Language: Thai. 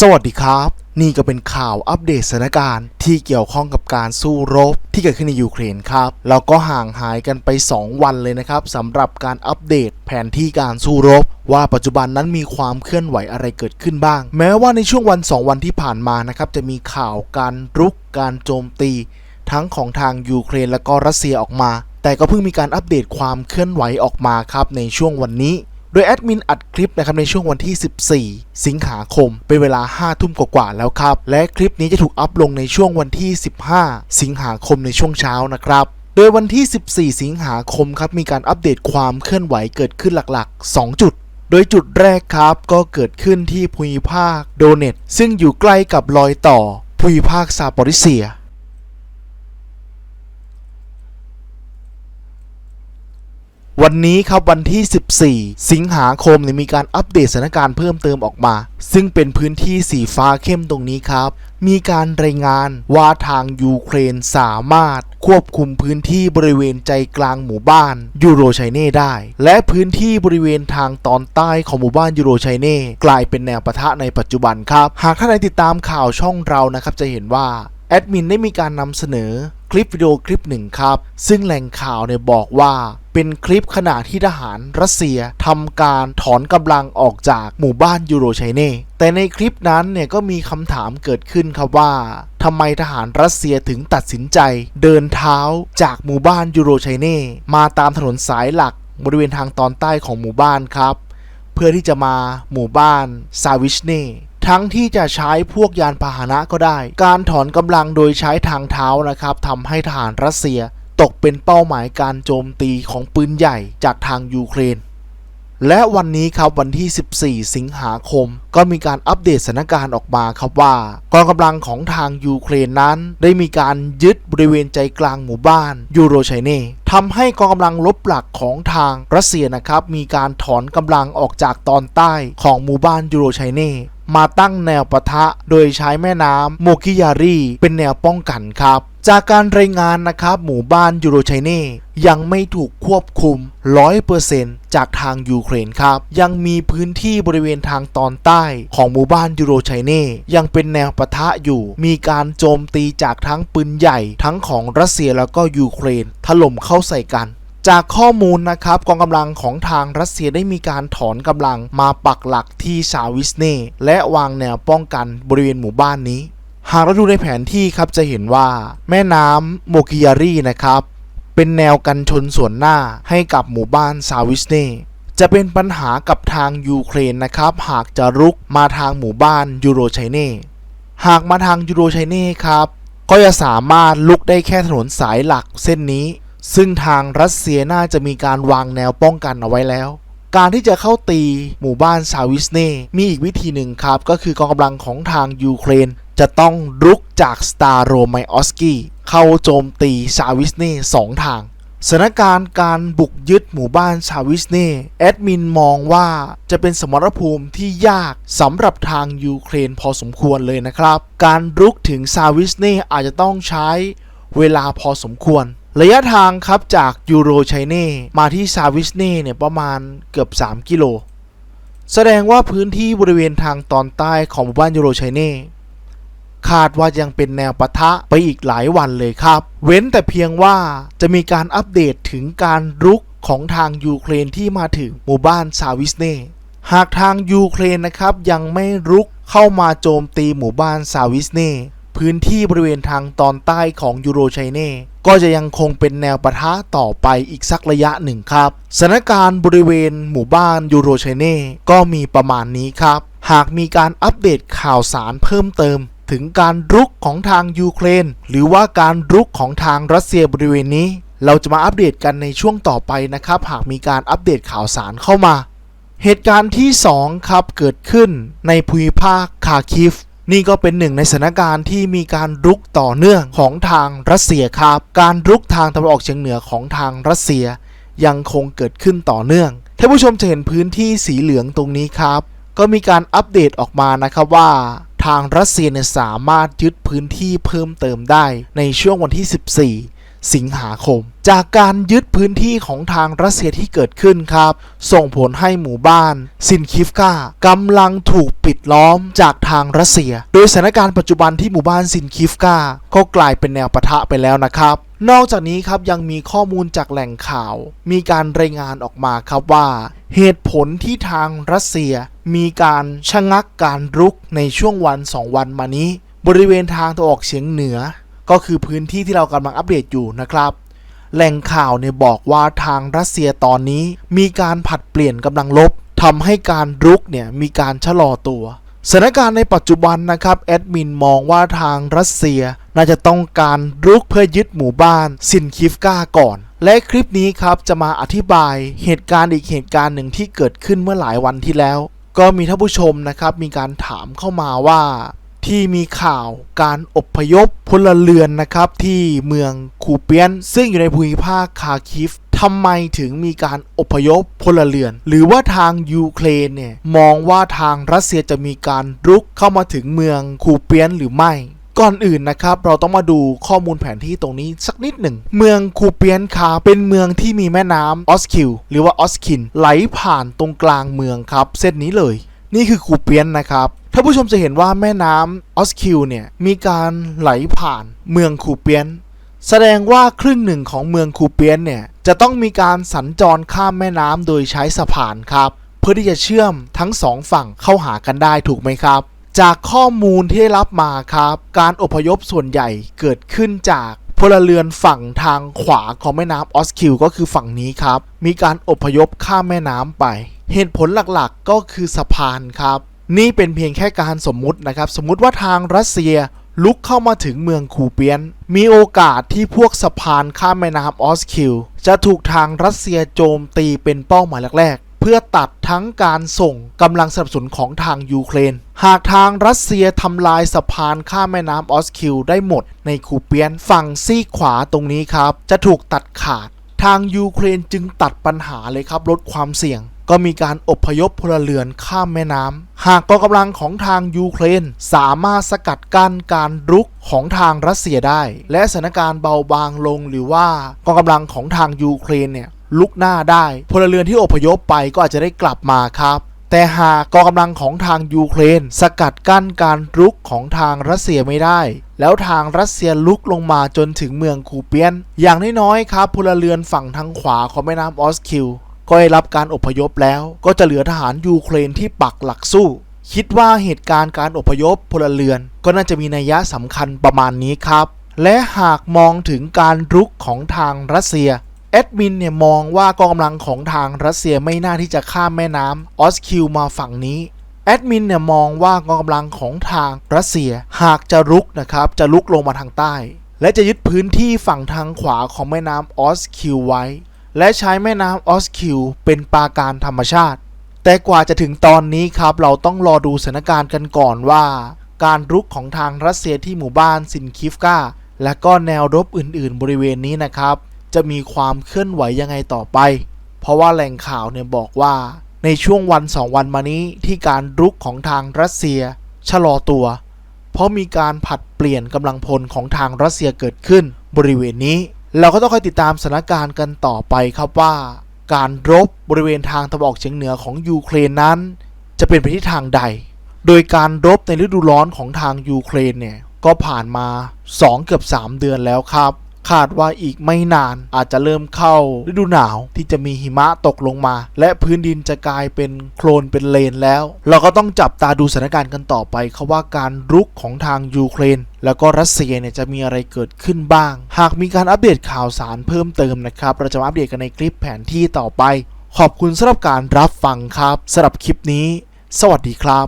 สวัสดีครับ นี่ก็เป็นข่าวอัปเดตสถานการณ์ที่เกี่ยวข้องกับการสู้รบที่เกิดขึ้นในยูเครนครับแล้วก็ห่างหายกันไป 2 วันเลยนะครับสำหรับการอัปเดตแผนที่การสู้รบ ว่าปัจจุบันนั้นมีความเคลื่อนไหวอะไรเกิดขึ้นบ้าง แม้ว่าในช่วงวัน 2 วันที่ผ่านมานะครับจะมีข่าวการรุกการโจมตี ทั้งของทางยูเครนและก็รัสเซียออกมา แต่ก็เพิ่งมีการอัปเดตความเคลื่อนไหวออกมาครับในช่วงวันนี้ โดยแอดมินอัดคลิปนะครับในช่วงวันที่ 14 สิงหาคม เป็นเวลา 5 ทุ่มกว่าๆแล้วครับ และคลิปนี้จะถูกอัปลงในช่วงวันที่ 15 สิงหาคมในช่วงเช้านะครับโดยวันที่ 14 สิงหาคมครับมีการอัปเดตความเคลื่อนไหวเกิดขึ้นหลักๆ 2 จุด โดยจุดแรกครับก็เกิดขึ้นที่ภูมิภาคโดเนตซึ่งอยู่ใกล้กับรอยต่อภูมิภาคซาปอริเซีย วันนี้ครับวันที่ 14 สิงหาคมเนี่ยมีการอัปเดตสถานการณ์เพิ่มเติมออกมา ซึ่งเป็นพื้นที่สีฟ้าเข้มตรงนี้ครับ มีการรายงานว่าทางยูเครนสามารถควบคุมพื้นที่บริเวณใจกลางหมู่บ้านยูโรชัยเน่ได้ และพื้นที่บริเวณทางตอนใต้ของหมู่บ้านยูโรชัยเน่กลายเป็นแนวปะทะในปัจจุบันครับ หากท่านใดติดตามข่าวช่องเรานะครับจะเห็นว่าแอดมินได้มีการนำเสนอ คลิปวิดีโอคลิปหนึ่งครับ ซึ่งแหล่งข่าวเนี่ยบอกว่าเป็นคลิปขณะที่ทหารรัสเซียทำการถอนกำลังออกจากหมู่บ้านยูโรชัยเน่แต่ในคลิปนั้นเนี่ยก็มีคำถามเกิดขึ้นครับว่าทำไมทหารรัสเซียถึงตัดสินใจ เดินเท้าจากหมู่บ้านยูโรชัยเน่มาตามถนนสายหลักบริเวณทางตอนใต้ของหมู่บ้านครับ เพื่อที่จะมาหมู่บ้านซาวิชเน่ ทั้งที่จะใช้พวกยานพาหนะก็ได้ การถอนกำลังโดยใช้ทางเท้านะครับทำให้ทหารรัสเซียตกเป็นเป้าหมายการโจมตีของปืนใหญ่จากทางยูเครน และวันนี้ครับวันที่ 14 สิงหาคม ก็มีการอัปเดตสถานการณ์ออกมาครับว่ากองกำลังของทางยูเครนนั้น ได้มีการยึดบริเวณใจกลางหมู่บ้านยูโรชัยเน่ทำให้กองกำลังลบหลักของทางรัสเซียนะครับ มีการถอนกำลังออกจากตอนใต้ของหมู่บ้านยูโรชัยเน่ มาตั้งแนวปะทะโดยใช้แม่น้ำโมกิยารีเป็นแนวป้องกันครับ จากการรายงานนะครับ หมู่บ้านยูโรชัยเน่ยังไม่ถูกควบคุม 100%จากทางยูเครนครับ ยังมีพื้นที่บริเวณทางตอนใต้ของหมู่บ้านยูโรชัยเน่ยังเป็นแนวปะทะอยู่ มีการโจมตีจากทั้งปืนใหญ่ทั้งของรัสเซียแล้วก็ยูเครนถล่มเข้าใส่กัน จากข้อมูลนะครับกองกำลังของทางรัสเซียได้มีการถอนกำลังมาปักหลักที่ชาวิสเน่และวางแนวป้องกันบริเวณหมู่บ้านนี้ หากเราดูในแผนที่ครับจะเห็นว่า แม่น้ำโมกิยารีนะครับ เป็นแนวกันชนส่วนหน้าให้กับหมู่บ้านซาวิสเน่จะเป็นปัญหากับทางยูเครนนะครับ หากจะรุกมาทางหมู่บ้านยูโรชัยเน่หากมาทางยูโรชัยเน่ครับก็จะสามารถลุกได้แค่ถนนสายหลักเส้นนี้ ซึ่งทางรัสเซียน่าจะมีการวางแนวป้องกันเอาไว้แล้ว การที่จะเข้าตีหมู่บ้านซาวิสเน่มีอีกวิธีหนึ่งครับ ก็คือกองกำลังของทางยูเครน จะต้องรุกจากสตาร์โรไมออสกี้เข้าโจมตีซาวิสเน่สองทางสถานการณ์การบุกยึดหมู่บ้านชาวิสเน่แอดมินมองว่าจะเป็นสมรภูมิที่ยากสำหรับทางยูเครนพอสมควรเลยนะครับ การรุกถึงซาวิสเน่อาจจะต้องใช้เวลาพอสมควร ระยะทางครับจากยูโรชัยเน่มาที่ซาวิสเน่เนี่ยประมาณเกือบ 3 กิโล แสดงว่าพื้นที่บริเวณทางตอนใต้ของหมู่บ้านยูโรชัยเน่คาดว่ายังเป็นแนวปะทะไปอีกหลายวันเลยครับ เว้นแต่เพียงว่าจะมีการอัปเดตถึงการรุกของทางยูเครนที่มาถึงหมู่บ้านซาวิสเน่หากทางยูเครนนะครับยังไม่รุกเข้ามาโจมตีหมู่บ้านซาวิสเน่ พื้นที่บริเวณทางตอนใต้ของยูโรชัยเน่ก็จะยังคงเป็นแนวปะทะต่อไปอีกสักระยะหนึ่งครับสถานการณ์บริเวณหมู่บ้านยูโรชัยเน่ก็มีประมาณนี้ครับ หากมีการอัปเดตข่าวสารเพิ่มเติม ถึงการรุกของทางยูเครน หรือว่าการรุกของทางรัสเซียบริเวณนี้ เราจะมาอัปเดตกันในช่วงต่อไปนะครับ หากมีการอัปเดตข่าวสารเข้ามา เหตุการณ์ที่ 2 ครับเกิดขึ้นในภูมิภาคคาคิฟ นี่ก็เป็นหนึ่งในสถานการณ์ที่มีการรุกต่อเนื่องของทางรัสเซียครับ การรุกทางตะวันออกเฉียงเหนือของทางรัสเซีย ยังคงเกิดขึ้นต่อเนื่องท่านผู้ชมจะเห็นพื้นที่สีเหลืองตรงนี้ครับ ก็มีการอัปเดตออกมานะครับว่าทางรัสเซียเนี่ยสามารถยึดพื้นที่เพิ่มเติมได้ในช่วงวันที่ 14 สิงหาคม จากการยึดพื้นที่ของทางรัสเซียที่เกิดขึ้นครับ ส่งผลให้หมู่บ้านซินคิฟกากำลังถูกปิดล้อมจากทางรัสเซีย โดยสถานการณ์ปัจจุบันที่หมู่บ้านซินคิฟกาก็กลายเป็นแนวปะทะไปแล้วนะครับนอกจากนี้ครับยังมีข้อมูลจากแหล่งข่าว มีการรายงานออกมาครับว่า เหตุผลที่ทางรัสเซีย มีการชะงักการรุกในช่วงวันสองวันมานี้ บริเวณทางตะออกเฉียงเหนือ ก็คือพื้นที่ที่เรากำลังอัปเดตอยู่นะครับ แหล่งข่าวเนี่ยบอกว่าทางรัสเซียตอนนี้ มีการผัดเปลี่ยนกำลังลบทำให้การรุกเนี่ยมีการชะลอตัวสถานการณ์ในปัจจุบันนะครับแอดมินมองว่าทางรัสเซีย น่าจะต้องการรุกเพื่อยึดหมู่บ้านซินคิฟกาก่อน และคลิปนี้ครับจะมาอธิบายเหตุการณ์อีกเหตุการณ์หนึ่งที่เกิดขึ้นเมื่อหลายวันที่แล้ว ก็มีท่านผู้ชมนะครับมีการถามเข้ามาว่า ที่มีข่าวการอบพยพพลเรือนนะครับที่เมืองคูเปียน ซึ่งอยู่ในภูมิภาคคาคิฟทำไมถึงมีการอพยพพลเรือน หรือว่าทางยูเครนเนี่ยมองว่าทางรัสเซียจะมีการรุกเข้ามาถึงเมืองคูเปียนหรือไม่ก่อนอื่นนะครับ เราต้องมาดูข้อมูลแผนที่ตรงนี้สักนิดหนึ่ง เมืองคูเปียนคาเป็นเมืองที่มีแม่น้ำออสคิวหรือว่าออสคินไหลผ่านตรงกลางเมืองครับ เส้นนี้เลย นี่คือคูเปียนนะครับท่านผู้ชมจะเห็นว่าแม่น้ำออสคิวเนี่ยมีการไหลผ่านเมืองคูเปียน แสดงว่าครึ่งหนึ่งของเมืองคูเปียนเนี่ยจะต้องมีการสัญจรข้ามแม่น้ำโดยใช้สะพานครับ เพื่อที่จะเชื่อมทั้งสองฝั่งเข้าหากันได้ถูกไหมครับ จากข้อมูลที่ได้รับมาครับ การอพยพส่วนใหญ่เกิดขึ้นจาก พลเรือนฝั่งทางขวาของแม่น้ำออสคิวก็คือฝั่งนี้ครับ มีการอพยพข้ามแม่น้ำไป เหตุผลหลักๆก็คือสะพานครับ นี่เป็นเพียงแค่การสมมุตินะครับ สมมุติว่าทางรัสเซียลุกเข้ามาถึงเมืองคูเปียน มีโอกาสที่พวกสะพานข้ามแม่น้ำออสคิวจะถูกทางรัสเซียโจมตีเป็นเป้าหมายแรก เพื่อตัดทั้งการส่งกำลังสนับสนุนของทางยูเครน หากทางรัสเซียทำลายสะพานข้ามแม่น้ำออสคิวได้หมด ในคูเปียนฝั่งซีขวาตรงนี้ครับ จะถูกตัดขาด ทางยูเครนจึงตัดปัญหาเลยครับลดความเสี่ยงก็มีการอพยพพลเรือนข้ามแม่น้ำ หากกองกำลังของทางยูเครนสามารถสกัดกั้นการรุกของทางรัสเซียได้ และสถานการณ์เบาบางลงหรือว่ากองกำลังของทางยูเครนเนี่ย ลุกหน้าได้ พลเรือนที่อพยพไปก็อาจจะได้กลับมาครับ แต่หากกองกำลังของทางยูเครน สกัดกั้นการรุกของทางรัสเซียไม่ได้ แล้วทางรัสเซียลุกลงมาจนถึงเมืองคูเปียน อย่างน้อยๆครับพลเรือนฝั่งทางขวาของแม่น้ำออสคิวก็ได้รับการอพยพแล้ว ก็จะเหลือทหารยูเครนที่ปักหลักสู้ คิดว่าเหตุการณ์การอพยพพลเรือน ก็น่าจะมีนัยยะสำคัญประมาณนี้ครับ และหากมองถึงการรุกของทางรัสเซีย แอดมินเนี่ยมองว่ากองกำลังของทางรัสเซียไม่น่าที่จะข้ามแม่น้ำออสคิวมาฝั่งนี้แอดมินเนี่ยมองว่ากองกำลังของทางรัสเซียหากจะรุกนะครับจะลุกลงมาทางใต้ และจะยึดพื้นที่ฝั่งทางขวาของแม่น้ำออสคิวไว้ และใช้แม่น้ำออสคิวเป็นปาการธรรมชาติ แต่กว่าจะถึงตอนนี้ครับเราต้องรอดูสถานการณ์กันก่อนว่า การรุกของทางรัสเซียที่หมู่บ้านซินคิฟกาและก็แนวรบอื่น ๆ บริเวณนี้นะครับ จะมีความเคลื่อนไหวยังไงต่อไป เพราะว่าแหล่งข่าวเนี่ยบอกว่าในช่วงวันสองวันมานี้ที่การรุกของทางรัสเซีย ชะลอตัว เพราะมีการผัดเปลี่ยนกำลังพลของทางรัสเซียเกิดขึ้น บริเวณนี้ เราก็ต้องคอยติดตามสถานการณ์กันต่อไปครับว่า การรบบริเวณทางตะวันออกเฉียงเหนือของยูเครนนั้น จะเป็นไปทิศทางใด โดยการรบในฤดูร้อนของทางยูเครนเนี่ยก็ผ่านมา 2 เกือบ 3 เดือนแล้วครับ คาดว่าอีกไม่นานอาจจะเริ่มเข้าฤดูหนาวที่จะมีหิมะตกลงมา และพื้นดินจะกลายเป็นโคลนเป็นเลนแล้ว เราก็ต้องจับตาดูสถานการณ์กันต่อไปเขาว่าการรุกของทางยูเครนแล้วก็รัสเซียเนี่ยจะมีอะไรเกิดขึ้นบ้าง หากมีการอัปเดตข่าวสารเพิ่มเติมนะครับเราจะมาอัปเดตกันในคลิปแผนที่ต่อไป ขอบคุณสำหรับการรับฟังครับสำหรับคลิปนี้ สวัสดีครับ